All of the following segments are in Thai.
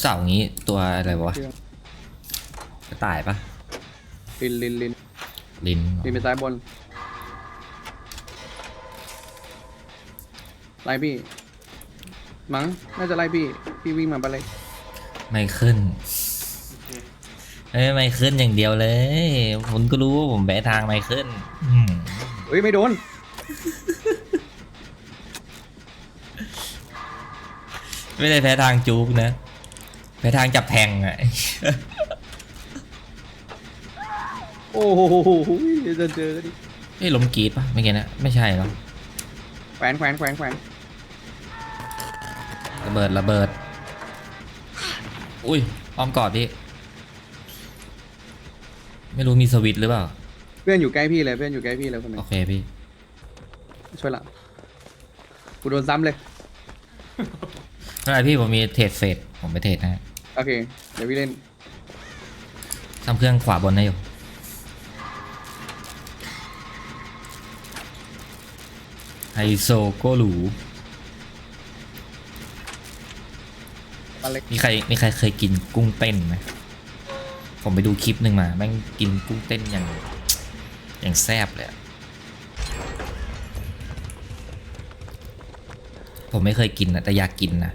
เสางี้ตัวอะไรวะกระต่ายปะลินลินลินลินลินไปซ้ายบนไล่พี่ มั้งน่าจะไล่พี่ พี่วิ่งมาไปเลยไม่ขึ้นเอ้ยไม่ขึ้นอย่างเดียวเลยผมก็รู้ว่าผมแบะทางไม่ขึ้นอืมเฮ้ยไม่โดน ไม่ได้แพ้ทางจูบนะ แพ้ทางจับแทงอะโอ้โหจะเจอกันดิเฮ้ยล้มกรีดปะไม่เกี่นะไม่ใช่หรอแขวนแขวนแขวนแขวนระเบิดระเบิด อุ้ยอ้อมกอดพี่ ไม่รู้มีสวิตช์หรือเปล่า เพื่อนอยู่ใกล้พี่เลยเพื่อนอยู่ใกล้พี่เลยคนหนึงโอเคพี่ช่วยหลังกูโดนซ้ำเลย ไม่เป็นไรพี่ผมมีเทรดเฟดผมไปเทรดนะฮะโอเค เดี๋ยวพี่เล่น ทำเครื่องขวาบนให้อยู่ไฮโซโกหรูปาเล็ก มีใครมีใครเคยกินกุ้งเต้นไหมผมไปดูคลิปหนึ่งมาแม่งกินกุ้งเต้นอย่างอย่างแซบเลยอะผมไม่เคยกินนะแต่อยากกินนะ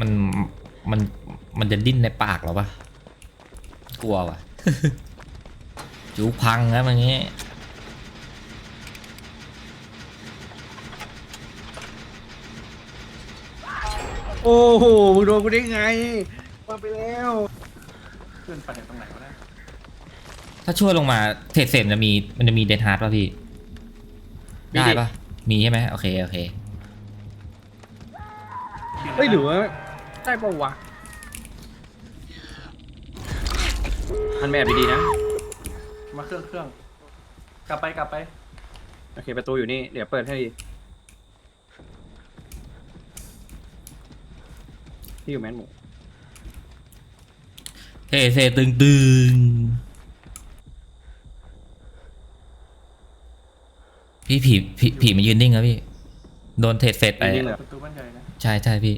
มันมันมันจะดิ้นในปากเหรอปะกลัววะจูพังนะมันงี้โอ้โหมึงโดนกูได้ไง มาไปแล้วขึ้นไปถึงตรงไหนวะเนี่ยถ้าช่วยลงมาเทรดเสร็จมันจะมีมันจะมีเดนฮาร์ดป่ะพี่มีได้ดิป่ะ มีใช่ไหมโอเค โอเค เฮ้ยหรือว่า ได้ปะวะมันแบบดีๆนะ มาเครื่องเครื่อง กลับไปกลับไป โอเคประตูอยู่นี่ เดี๋ยวเปิดให้ดีที่อยู่แมนหมูเทเซตึงตึงพี่ผีผีผีมายืนนิ่งครับพี่ โดนเทรดเสร็จไป จริงๆเหรอประตูบ้านใหญ่นะ ใช่ใช่พี่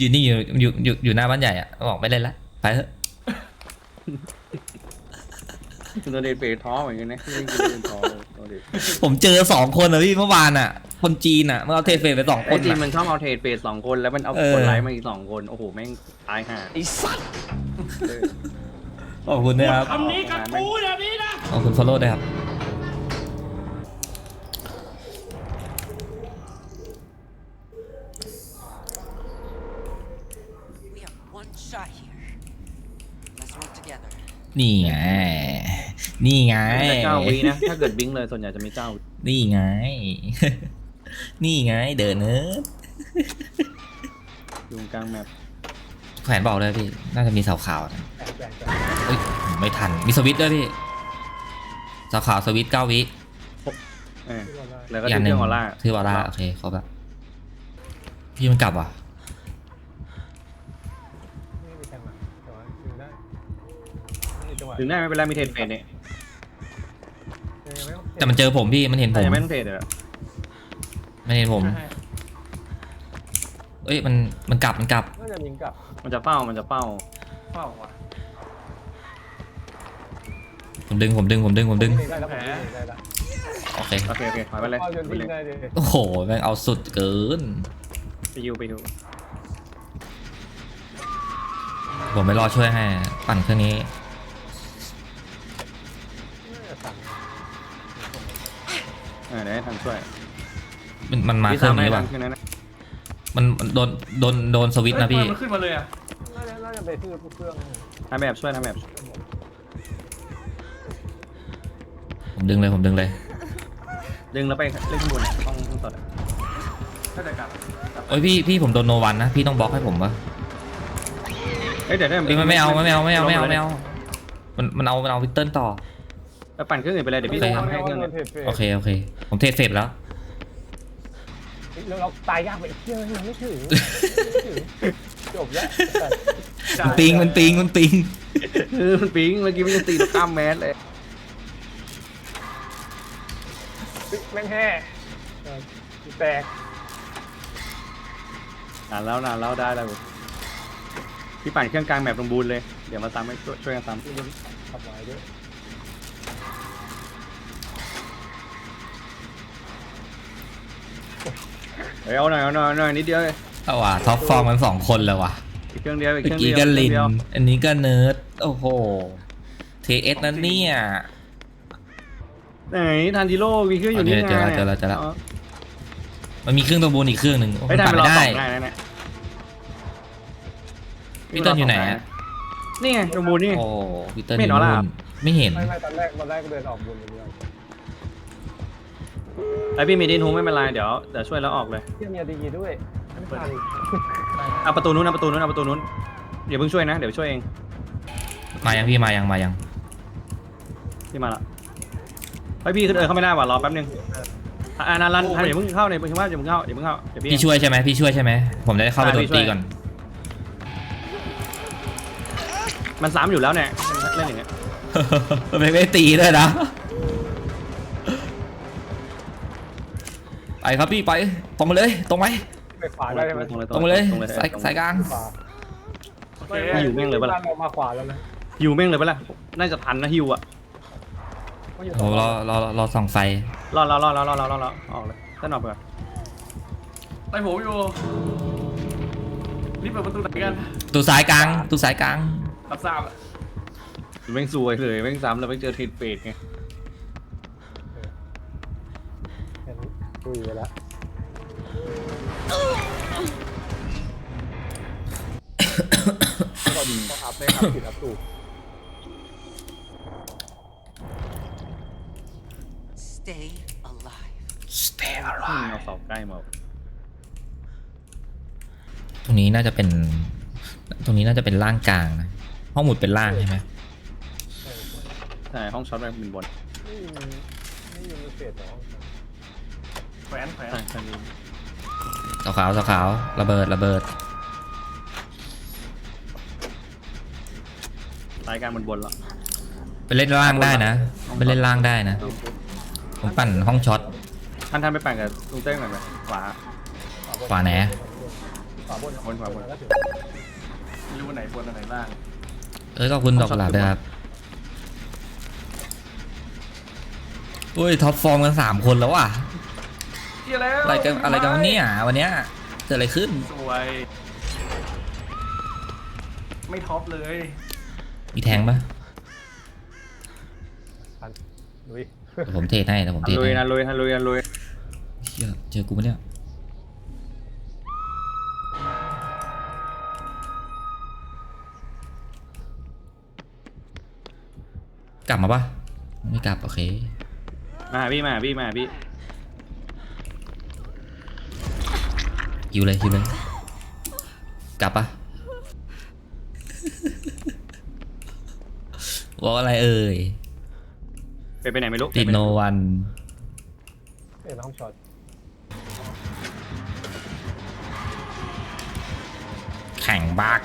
ยืนนิ่งอยู่อยู่อยู่อยู่หน้าบ้านใหญ่อะบอกไม่เล่นละไปเถอะคุณโดนเดนเปรท้อเหมือนกันนะที่เล่นกินเดนท้อโดนเดนผมเจอสองคนอะพี่เมื่อวานอะคนจีนอะเมื่อเอาเทรดเสร็จไปสองคไอ้นจริงอะมันชอบเอาเทรดเปรสองคนแล้วมันเอาเออ คนไลฟ์มาอีกสองคนโอ้โหแม่งตายห่าไอ้สัสเออขอบคุณนะครับคำนี้กับกูแบบนี้นะขอบคุณฟอลโล่ด้วยครับ นี่ไง นี่ไงแต่เก้าวินะ ถ้าเกิดบิงเลยส่วนใหญ่จะไม่เก้าวินี่ไง นี่ไงเดินเนิร์ดอยู่กลางแมปแขวนบอกเลยพี่ น่าจะมีเสาขาวนะเอ้ยไม่ทัน มีสวิตช์ด้วยพี่ เสาขาวสวิตช์เก้าวิเออแล้วก็อีกที่อันหเคนึ่รื่องงออร่าที่วอลล่าโอเคครบละพี่มันกลับว่ะ ถึงได้ไม่เป็นไรมีเทรดเฟรเนี่ยยังไม่ต้องแต่มันเจอผมพี่มันเห็นผแต่มยังไม่ต้องเทรดเลยเหรอมันเห็นผมใช่เอ้ยมันมันกลับมันกลับน่าจะยิงกลับมันจะเป้ามันจะเป้าเฝ้าว่ะผมดึงผมดึงผมดึงผมดึงได้แล้วผมยิงได้แล้วโอเคโอเคโอเคถอยไปเลยเอาจนไปยิเลงยได้ดิโอ้โหแม่งเอาสุดเกิน ไปยูไปยูผมไปรอช่วยให้ปั่นเครื่องนี้น่า จะสั่งอ่าเดี๋ยวให้ทันช่วยมันมันมาเครื่องนี้หรือเปล่าพี่ทำให้ทันแค่นั้นนะมันมันโดนโดนโดนสวิตช์นะพี่เฮ้ยมันขึ้นมาเลยอะน่าจะน่าจะไปซื้อเครื่องทำแบบช่วยทำแบบผมดึงเลยผมดึงเลย ดึงแล้วไปเล่นข้างบนอะต้องต้องต่ออะถ้าจะกลับกลับโอ้ยพี่พี่ผมโดนโนวันนะพี่ต้องบล็อกให้ผมปะเอ้ยเดี๋ยวได้เอ้ยมันไม่เอามันไม่เอาไม่เอาไม่เอาไม่เอามันมันเอามันเอาวิตเติ้ลต่อ ไปปั่นเครื่องอื่นไปเลยเดี๋ยวพี่โอเคทำให้เครื่องโดอื่นนเทรดเฟรโอเคโอเค ผมเทรดเสร็จแล้วแล้วเราตายยากไปเที่ยวยังไม่ถึงจบแล้วมันปิงมันปิงมันปิงเออมันปิ๊งเมื่อกี้มันจะตีตัวข้ามแมสเลยแม่งแห่เออแตกนานแล้วนานแล้วได้แล้วพี่ปั่นเครื่องกลางแมปตรงบูนเลย เดี๋ยวมาตามให้ช่วยช่วยกันตามที่มันทำไว้ด้วย เฮ้ยเอาหน่อยเอาหน่อยเอาหน่อยนิดเดียวเลยเอาว่ะท็อปฟอร์มกันสองคนเลยว่ะอีกเครื่องเดียวอีกเมื่เคอรื่องกี้เดียวก็ลิน เครื่องเดียวอันนี้ก็เนิร์ด โอ้โห เทเอสนั่นเนี่ย ไหนทันจิโร่มีเครื่องอยู่นี่เอาไงเจอแล้วเจอแล้วเจอแล้วมันมีเครื่องตัวบูนอีกเครื่องหนึ่งโอ้ไม่มันทันปั่นไปรอไม่สได้ องได้นะเนี่ยพี่เติ้ลอยู่ไหนอะ นี่ไงตรงบูนนี่ โอ้พีเตอร์ไม่นี่เห็นเหรอล่ะนู่นไม่เห็น ไม่ไม่ตอนแรกตอนแรกเดินออกบนอย่างเดียว ไอพี่มีดินฮูไม่เป็นไรเดี๋ยวเดี๋ยวช่วยแล้วออกเลยเที่ยมีอดีด้วยไม่ทันเอาประตูนู้นเอาประตูนู้นเอาประตูนู้นเดี๋ยวเพิ่งช่วยนะเดี๋ยวช่วยเองมายังพี่มายังมายังพี่มาละไอพี่ขึ้นเออเข้าไม่ได้ว่ะรอแป๊บนึงอะอ่านันรันอะอย่าเพิ่งเข้าในเพิ่งเข้าอย่าเพิ่งเข้าอย่าเพิ่งเข้าเดี๋ยวพี่พี่ช่วยใช่ไหมพี่ช่วยใช่ไหมผมจะได้เข้าไปอ่าโดพี่นช่วยตีก่อน มันซ้ำอยู่แล้วเนี่ยเล่นอย่างเงี้ยไม่ไม่ตีด้วยนะ ไปครับพี่ไปตรงไปเลยตรงไปไปขวาได้ไหมตรงเลยสายสายกลางอยู่แม่งเลยปะล่ะมาขวาแล้วนะอยู่แม่งเลยปะล่ะน่าจะทันนะฮิวอะโอ้รารอรอส่องไฟรอรอรอรอรอรอรอออกเลยต้นออกก่อนไต่ผมอยู่รีบเปิดประตูไหนกันตูสายกลางตูสายกลางรับทราบแม่งซวยเลยแม่งซ้ำแล้วไม่เจอเทนเฟดไง ตุยไปแล้วก็ต้องอัพได้ครับผิดอัพถูก Stay alive. Stay อืม alive เอาเสาใกล้มาตรงนี้น่าจะเป็น ตรงนี้น่าจะเป็นล่างกลางนะห้องหมุดเป็นล่างใช่ไหมใช่ห้องช็อตแม่งเป็นบนไม่มีไม่มีเศษหรอ แขวนแขวนใช่ใช่มีสาวขาวสาวขาวระเบิดระเบิดสายกลางบนบนแล้วไปเล่นล่างได้นะไปเล่นล่างได้นะ ผมปั่นห้องช็อตท่านท่านไปปั่นกับลุงเต้งหน่อยไหมขวาขวาไหนขวาบนบนขวาบนแล้วถึงไม่รู้ว่าไหนบนอันไหนล่าง เอ้ยขอบคุณดอกกุหลาบด้วยครับอุ้ยท็อปฟอร์มกันสามคนแล้วว่ะ เที่ยแล้วอะไรกันอะไรกันวะเนี่ยวันเนี้ยเกิดอะไรขึ้น สวย ไม่ท็อปเลยมีแทงปะลุยเดี๋ยวผมเทให้แต่ผมเทลุยให้นะลุยนะลุยนะลุยเชี่ยเจอกูปะเนี่ยกลับมาปะไม่กลับโอเค มาหาพี่มาหาพี่มาหาพี่ ฮิวเลยฮิวเลย กลับปะบอกอะไรเอ่ยไปไปไหนไม่รู้ติดโนวันเอ็นห้องช็อตแข่งบัก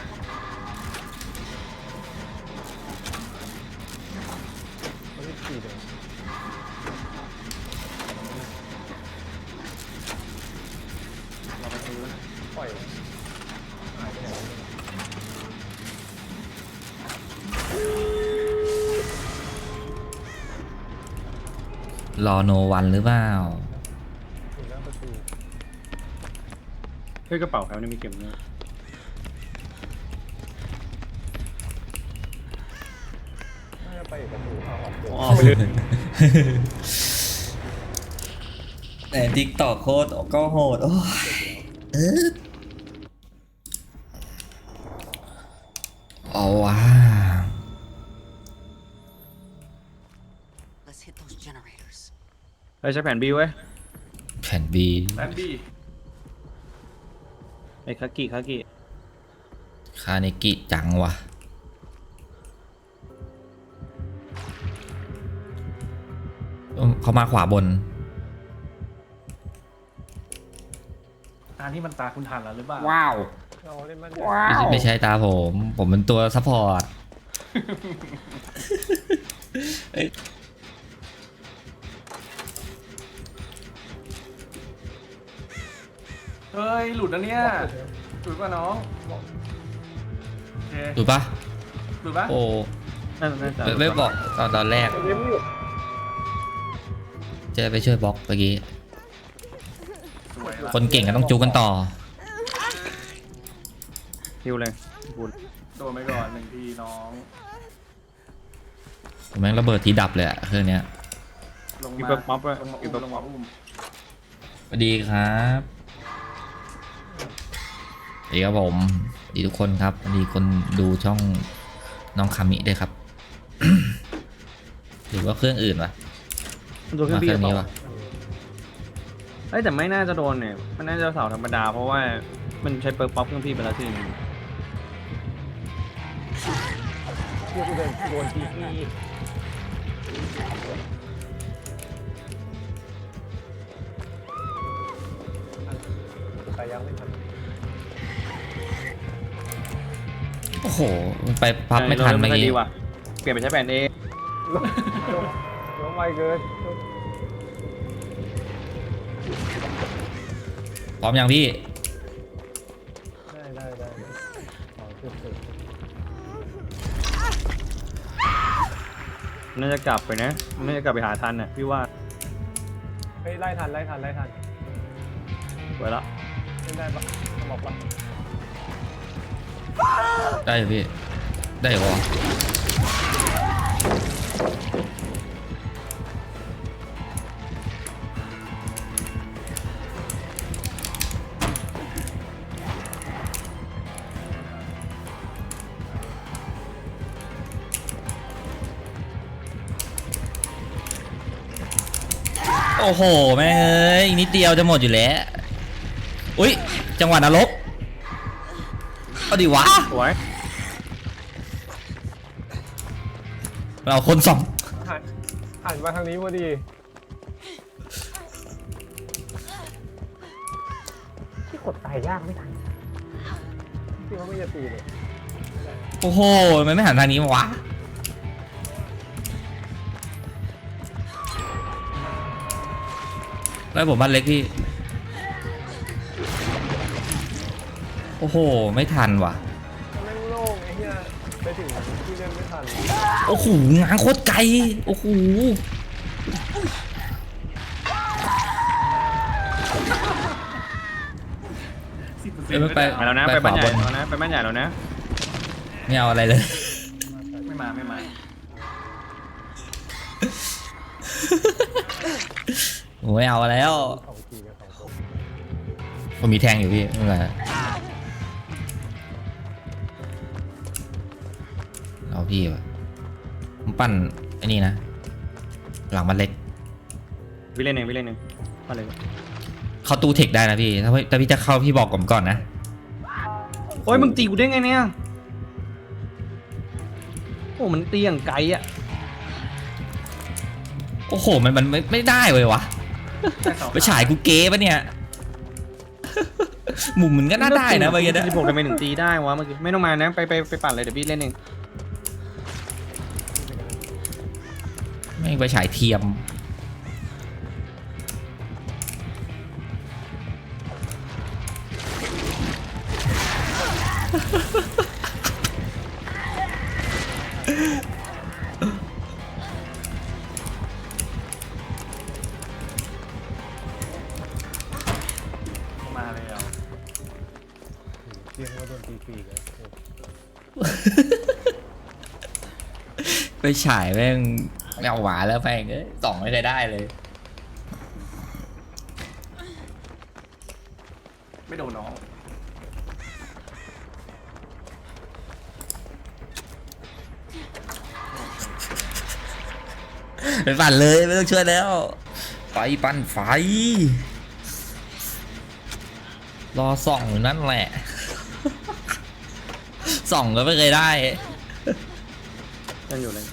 รอโนวันหรือเปล่าอยู่หน้าประตูเฮ้ยกระเป๋าครับนี่มีเข็มเนี่ยน่าจะไปอีกประตูเอาออกเดี๋ยวอ๋อไปเลยแต่ทิกตอกโคตรก็โหดโอ้ยเออเอาว่ะ เฮ้ยใช้แผ่นบีไว้ยแผ่นบีแลนดี้ไอ้คากิคากิคาเนกิจังว่ะเอิ่มเขามาขวาบนอันนี้มันตาคุณทันแล้วหรือเปล่าว้าวเอาเล่นมันไม่ใช่ไม่ใช่ตาผม ผมเป็นตัวซัพพอร์ตเฮ้ยหลุดแล้วเนี่ยหลุดป่ะน้องโอเคดูปะหลุดป่ะโอ้นั่นนั่นจะไม่ไม่บอกตอนตอนแรกเลี้ยงไม่หยุดจะไปช่วยบล็อกเมื่อกี้ สวยละคนเก่งก็ต้องจูกันต่อ ฮิวเลยบุญโดนไปก่อนหนึ่งทีน้องแม่งระเบิดทีดับเลยอะเครื่องเนี้ยลงฮิวมาแบบม็อบเลยลงมาฮิอุ้วมแบบลงมาอุ้ม สวัสดีครับสวัส ดีครับผมสวัสดีทุกคนครับสวัสดีคนดูช่องน้องคามิด้วยครับ หรือว่าเครื่องอื่นวะมันตัวเครื่อมางเคพี่รื่องต่นี้อวะเอ้ยแต่ไม่น่าจะโดนเนี่ยมันน่าจะเสาธรรมดา เพราะว่ามันใช้เปิร์กป๊อปเครื่องพี่ไปแล้วทีนึงเพื่อกูเดินโดนทีพีตายย่างไม่ทั โอ้โหมันไปพับไม่ทันเออเมื่อริ่กี้ดีว่ะเปลี่ยนไปใช้แผ่นเอน้องไวเกินพร้อมยังพี่ ได้ได้ได้ขอขึ้นสุดน่าจะกลับไปนะน่าจะกลับไปหาทันน่ะพี่ว่าเฮ้ยไล่ทันไล่ทันไล่ทันไว้ละไม่ได้ปะบอกปะ ได้อยู่พี่ ได้เหรอโอ้โห แม่เอ้ยนิดเดียวจะหมดอยู่แล้ว อุ้ยจังหวะนรก เอาดิวะสวยเราคนสองหันหันมาทางนี้พอดีที่กดตายยากไม่ทันที่เขาไม่จะตีเลยโอ้โหมันไม่หันทางนี้มาวะแล้วผมบ้านเล็กพี่ อ้โห ไม่ทันว่ะแม่งโล่งไอ้เหี้ยไปถึงที่เล่นไม่ทันโอ้โหงานโคตรไกลโอ้โหสิบเปอร์เซ็เดี๋นยวต์ไปไปแล้วนะไปไปบ้านใหญ่ขวาบนแล้วนะไปบ้านใหญ่แล้วนะไม่เอาอะไรเลย ไม่มาไม่มาผมไม่เอาแล้วสองทีกับสองคนผมมีแทงอยู่พี่ไม่เป็นไร เอาพี่วะผมปั้นไอ้นี่นะ หลังมันเล็กพี่เล่นเองพี่เล่นเองมาเลยเข้าตู้เทคได้นะพี่ถ้าพี่ถ้าพี่จะเข้าพี่บอกผมก่อนนะโอ้ยมึงตีกูได้ไงเนี่ยโอ้มันตีอย่างไกลอะโอ้โหมันมันไม่ไม่ได้เลยวะได้สองไปฉายกูเก๋ปะเนี่ยมุมมันก็น่าได้นะเมื่อกี้นะ สิบหกทำไมถึงตีได้วะเมื่อกี้ไม่ต้องมานะไปไปไปปั่นเลยเดี๋ยวพี่เล่นเอง ไม่งไปฉายเทียม มาแล้วเรียกว่าโดนตีฟรีเลยไปฉายแม่ง ไม่เอาหวานแล้วแม่งเอ้ยสองไม่เคยได้เลย ไม่โดนน้อง ไปปั่นเลยไม่ต้องช่วยแล้วไฟปั่นไฟ รอส่องอยู่นั่นแหละ ส่องก็ไม่เคยได้เล่นอยู่เลย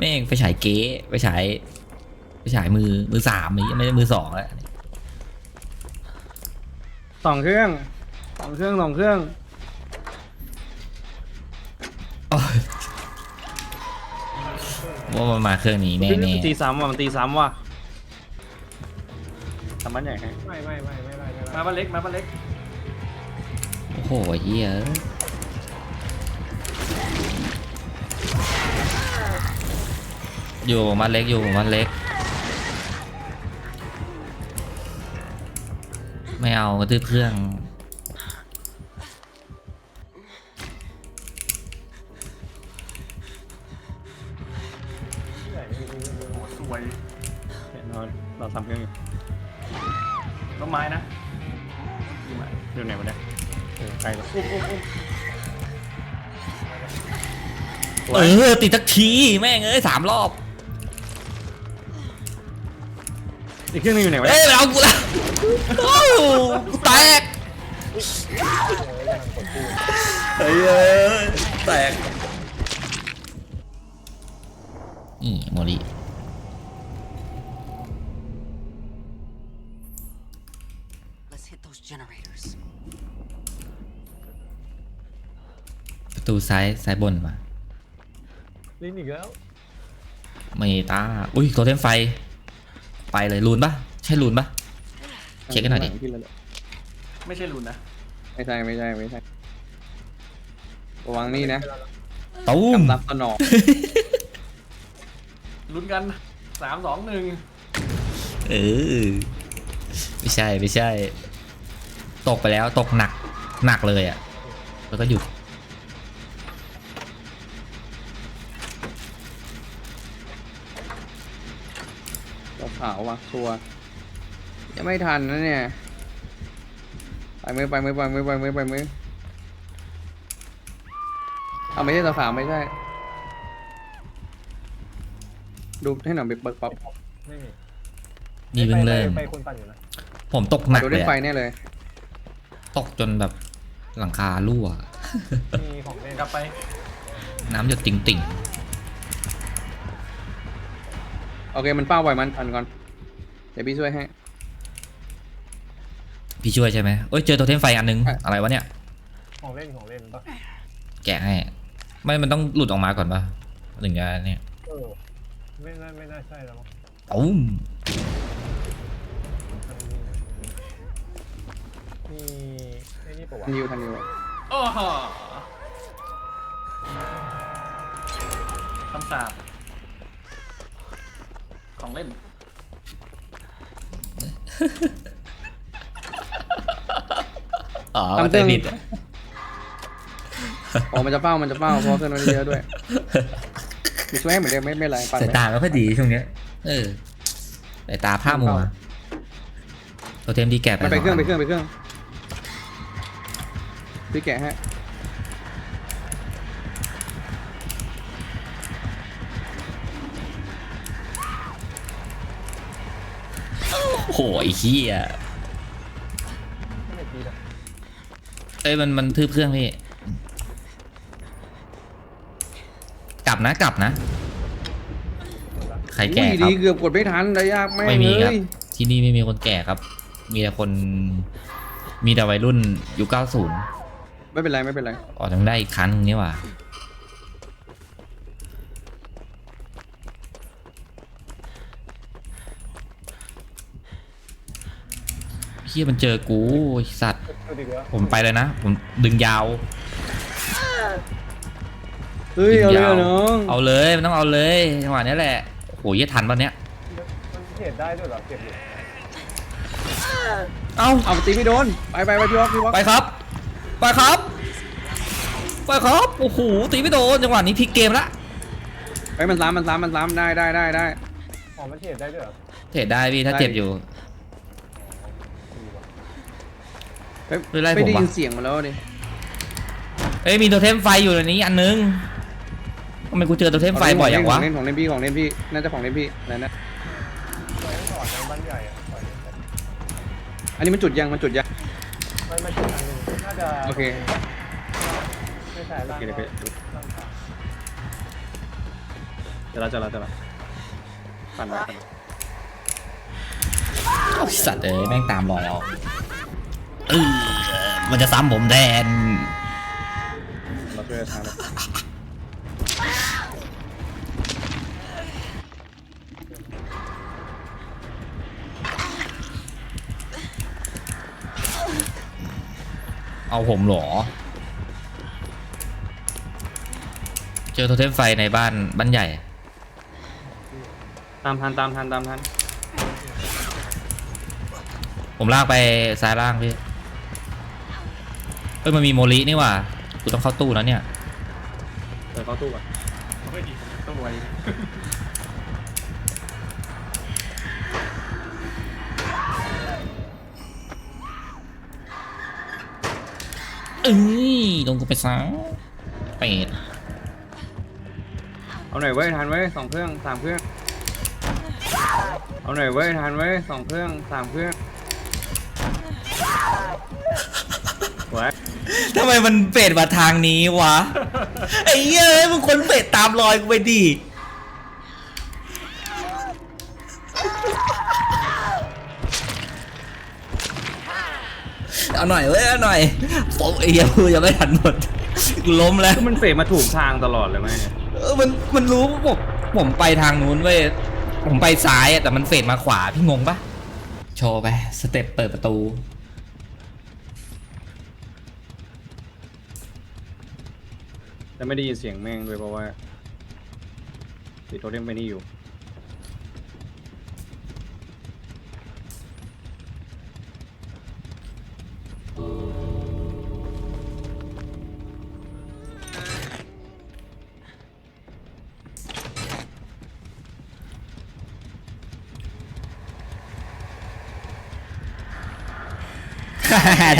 แม่งไปฉายเก๊ไปฉายไปฉายมือมือสามนี่ไม่ใช่มือสองแล้วสองเครื่องสองเครื่องสองเครื่องโอ๊ยว่ามันมาเครื่องนี้แน่มันตีซ้ำว่ะมันตีซ้ำว่ะทำบ้านใหญ่ให้ไม่ไม่ไม่ไม่ไม่ไม่มาบ้านเล็กมาบ้านเล็กโอ้โหเฮีย อยู่มันเล็กอยู่มันเล็ก ไม่เอากระตือเครื่องโอ้สวยเนี่ยเราเราทำเครื่องอยู่ต้นไม้นะดูไม้อยู่ไหนวะเนี่ยเออใกล้แล้วอุ้มอุ้มอุ้มเออติดสักทีแม่งเอ้ยสามรอบ อีกเครื่องนึงอยู่ไหนวะเอ้เนี่ยยเอากูละโอ้วกูแตกเฮ้ยเอ้ยแตกนี่โมริ Let's hit those generators. ประตูซ้ายซ้ายบนมาลิ้นอีกแล้ว ไม่ตา อุ้ยโทเทมไฟ ไปเลยลูนปะใช่ลูนปะ เช็คกันหน่อยดิที่แล้วแหละไม่ใช่รุนนะไม่ใช่ไม่ใช่ไม่ใช่ระวังนี่นะตูมกำลับสนองลุ้นกันสามสองหนึ่งเออไม่ใช่ไม่ใช่ ตกไปแล้วตกหนักหนักเลยอะ่ะ แล้วก็หยุด เรา ขาวว่ะชัวร์ยังไม่ทันนะเนี่ย ไปมือไปมือไปมือไปมือไปมือเอาไม่ใช่ตัวขาวไม่ใช่ ดูให้หน่อยไปเบิกปั๊บไม่มีนี่เพิ่งเริ่ม ไปคนปั่นอยู่นะผมตกหนักดูเลเล่ยนไฟอะแน่เลย ตกจนแบบหลังคารั่ว มีของเล่นกลับไปน้ำหยดติ่งติ่งโอเคมันเป้าไว้มันอันก่อน เดี๋ยวพี่ช่วยให้ๆพี่ช่วยใช่ไหมเอ้ยเจอโทเทมไฟอันนึงอะอะไรวะเนี่ย ของเล่นของเล่นปะแกะให้ไม่มันต้องหลุดออกมาก่อนปะถึงจะเนี่ยเออไม่น่าไม่น่าใช่แล้วมั้งตุ้มมีไอ้นี่ปะวะทันยูทันยูโอ้โหคำสาปของเล่น อ๋อเข้าใจผิดอ๋อมันจะเป้ามันจะเป้าเพราะเพื่อนมันเยอะด้วยมีช่วยให้เหมือนเดิมไม่ไม่เป็นไรปั่นสายไหมตาไม่ค่อยดีช่วงเนี้ย เออสายตาผ้ามัวโทเทมดีแกะไปมันไปเครื่องสไปเครื่องไปเครื่องพี่แกะฮะ ไอ้เหี้ยไม่ได้ตีนะเอ้ยมันมันทืบเครื่องพี่ กลับนะกลับนะ ใครแก่อุ้ยครัดีบ เกือบกดไม่ทันได้ยากแม่งไม่มีเลครับ ยที่นี่ไม่มีคนแก่ครับ มีแต่คน มีแต่วัยรุ่นยุคเก้าศูนย์ไม่เป็นไรไม่เป็นไรอ๋อต้องได้อีกครั้งนึงนี่หว่า เฮียมันเจอกูไอ้สัตว์ดูดีกว่าผมไปเลยนะ ผมดึงยาว เฮ้ยดึเอางเลยยาวน้องเอาเลยมันต้องเอาเลยจังหวะนี้แหละโหเหี้ยทันปะเนี้ยมันเทรดได้ด้วยเหรอเก็บอยู่เอาเอาตีไม่โดน ไปไปไปพี่วอกพี่วอกไปครับ ไปครับ ไปครับโอ้โหตีไม่โดนจังหวะนี้พลิกเกมละไปมันซ้ำมันซ้ำมันซ้ำได้ได้ได้ได้อ๋อมันเทรดได้ด้วยเหรอเทรดได้พี่ถ้าได้เจ็บอยู่ ไม่ไล่ไม่ได้ผมยินวะ เสียงมาแล้วดิเอ้ยมีโทเทมไฟอยู่ในนี้อันนึงทำไมกูเจอโทเทมไฟบ่อยอย่างวะของเล่นของเล่นพี่ของเล่นพี่น่าจะของเล่นพี่อะไรนะปล่อยให้ถอดนะบ้านใหญ่อะปล่อยให้ถอดอันนี้มันจุดยังมันจุดยังมันมาจุดอันหนึงน่าจะโอเคไม่ใช่โอล่างเคเดี๋ยวไปล่างขวาจะละจะละจะละปั่นไว้ปั่นไว้โอ้ยสัตว์เอ้ยแม่งตามรอยเอา มันจะซ้ำผมแดนมาางนเอาผมเหรอ เจอโทเทมไฟในบ้านบ้านใหญ่ ตามทันตามทันตามทันผมลากไปซ้ายล่างพี่ เอ้ยมันมีโมลินี่หว่ากูต้องเข้าตู้แล้วเนี่ยเปิดเข้าตู้ก่อนเฮ้ยต้องไวเอ้ยลงกูไปซะเป็ดเอาหน่อยเว้ยทันเว้ยสองเครื่องสามเครื่อง เอาหน่อยเว้ยทันเว้ยสองเครื่องสามเครื่องสวย ทำไมมันเป็ดมาทางนี้วะ ไอ้เหี้ยเอ้ยมึงคนเป็ดตามรอยกูไปดิเอาหน่อยเว้ยเอาหน่อยโฟไอ้เหี้ยพูดยังไม่ทันหมดกูล้มแล้ว คือมันเฟดมาถูกทางตลอดเลยไหมเนี่ยเออมันมันรู้ว่าผมผมไปทางนู้นเว้ยผมไปซ้ายอะแต่มันเฟดมาขวาพี่งงปะโชว์ไป สเต็ปเปิดประตู แต่ไม่ได้ยินเสียงแม่งด้วยเพราะว่าติดโทเทมไปนี่อยู่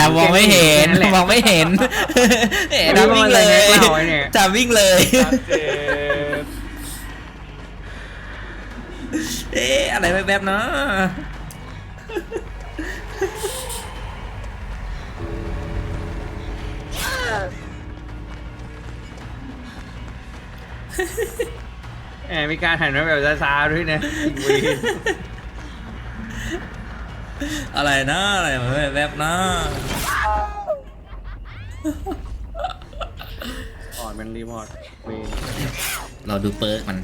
ทำมองไม่เห็นมองไม่เห็นเอ๋ทำวิ่งเลยทำวิ่งเลยชัดเจนเอ๊ะอะไรแบบๆเนาะแหมมีการหันมาแบบซาๆด้วยนะอีกวี อะไรเนาะอะไรแบบๆเนาะอ่อนมันรีพอร์ตวีเราดูเปิร์กมัน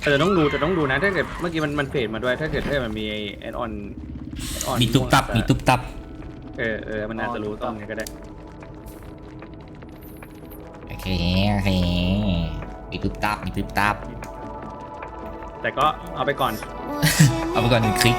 แต่จะต้องดูจะต้องดูนะ ถ้าเกิดเมื่อกี้มันมันเฟดมาด้วย ถ้าเกิดถ้ามันมีแอดออนแอดออนมีตุ๊บตับ มีตุ๊บตับ เออเออมันอาจจะรู้ต้นก็ได้โอเค โอเคมีตุ๊บตับมีตุ๊บตับ แต่ก็เอาไปก่อน เอาไปก่อนหนึ่งคลิก